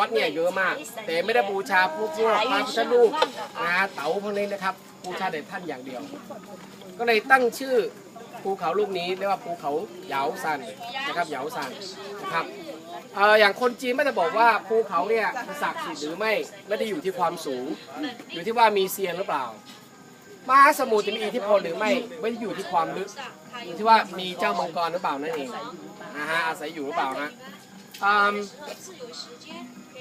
วัดเนี่ยเยอะมาก แต่ไม่ได้บูชาพวกพวกพระพุทธรูปนะฮะเต๋าพวกนี้นะครับบูชาแต่ท่านอย่างเดียว ก็เลยตั้งชื่อภูเขาลูกนี้เรียกว่าภูเขาเหยาซันนะครับเหยาซันนะครับเอ่ออย่างคนจีนไม่ได้บอกว่าภูเขาเนี่ยศักดิ์สิทธิ์หรือไม่ไม่ได้อยู่ที่ความสูง อยู่ที่ว่ามีเซียนหรือเปล่ามหาสมุทรจะมีอิทธิพลหรือไม่ไม่ได้อยู่ที่ความลึกอยู่ที่ว่ามีเจ้ามังกรหรือเปล่านั่นเองนะฮะอาศัยอยู่หรือเปล่าฮะ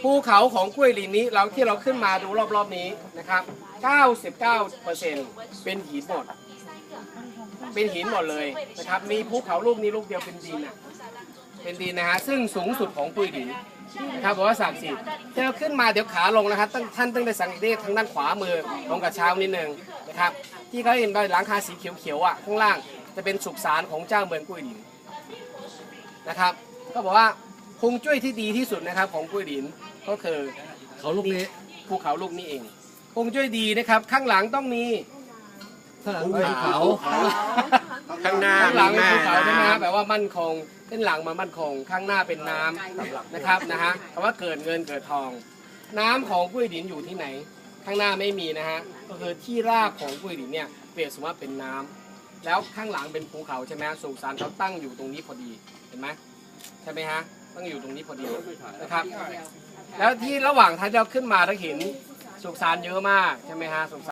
ภูเขาของกล้วยลินนี้เราที่เราขึ้นมาดูรอบๆนี้นะครับ 99%เป็นหินหมด เป็นหินหมดเลยนะครับ มีภูเขาลูกนี้ลูกเดียวเป็นดินอะ เป็นดินนะฮะ ซึ่งสูงสุดของปุยดินนะครับบอกว่าศักดิ์สิทธิ์ที่เราขึ้นมาเดี๋ยวขาลงนะครับท่านต้องได้สังเกตทางด้านขวามือลงกับเช้านิดนึงนะครับ ที่เขาเห็นใบหลังคาสีเขียวๆอะข้างล่างจะเป็นสุสานของเจ้าเมืองกุ้ยดินนะครับ ก็บอกว่า คงจุ้ยที่ดีที่สุดนะครับของกุ้ยดินก็คือเขาลูกนี้ภูเขาลูกนี้เองคงจุ้ยดีนะครับ ข้างหลังต้องมีข้างหลังเป็นเขา ข้างหน้าข้างหลังเป็นภูเขาใช่ไหมฮะแปลว่ามั่นคงเส้นหลังมามั่นคง ข้างหน้าเป็นน้ำนะครับนะฮะคำว่าเกิดเงินเกิดทอง น้ำของกุ้ยดินอยู่ที่ไหน ข้างหน้าไม่มีนะฮะก็คือที่รากของกุ้ยดินเนี่ยเปรียบเสมว่าเป็นน้ำแล้วข้างหลังเป็นภูเขาใช่ไหมฮะสุสานเขาตั้งอยู่ตรงนี้พอดีเห็นไหมใช่ไหมฮะ ตั้งอยู่ตรงนี้พอดีนะครับ แล้วที่ระหว่างทางที่เราขึ้นมาเราเห็นสุสานเยอะมากใช่ไหมฮะสุสาน